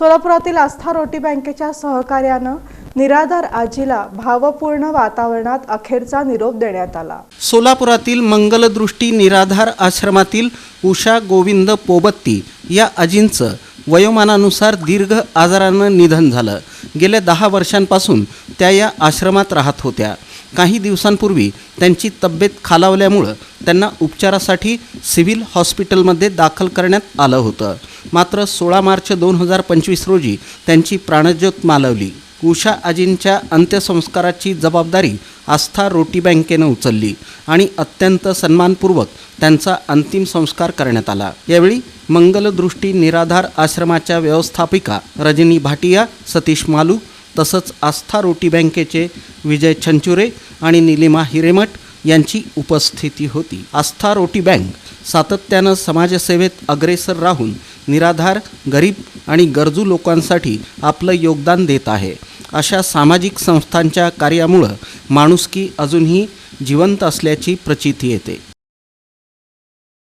सोलापुरातील आस्था रोटी बँकेच्या सहकार्यानं निराधार आजीला भावपूर्ण वातावरणात अखेरचा निरोप देण्यात आला. सोलापुरातील मंगलदृष्टी निराधार आश्रमातील उषा गोविंद पोबत्ती या आजींचं वयोमानानुसार दीर्घ आजारानं निधन झालं. गेल्या दहा वर्षांपासून त्या या आश्रमात राहत होत्या. काही दिवसांपूर्वी त्यांची तब्येत खालावल्यामुळं त्यांना उपचारासाठी सिव्हिल हॉस्पिटलमध्ये दाखल करण्यात आलं होतं. मात्र सोळा मार्च दोन हजार पंचवीस रोजी त्यांची प्राणज्योत मालवली. उषा आजींच्या अंत्यसंस्काराची जबाबदारी आस्था रोटी बँकेनं उचलली आणि अत्यंत सन्मानपूर्वक त्यांचा अंतिम संस्कार करण्यात आला. यावेळी मंगलदृष्टी निराधार आश्रमाच्या व्यवस्थापिका रजनी भाटिया सतीश मालू तसंच आस्था रोटी बँकेचे विजय छंचुरे आणि निलिमा हिरेमठ यांची उपस्थिती होती. आस्था रोटी बँक सातत्यानं समाजसेवेत अग्रेसर राहून निराधार गरीब आणि गरजू लोकांसाठी आपलं योगदान देत आहे. अशा सामाजिक संस्थांच्या कार्यामुळं माणुसकी अजूनही जिवंत असल्याची प्रचिती येते.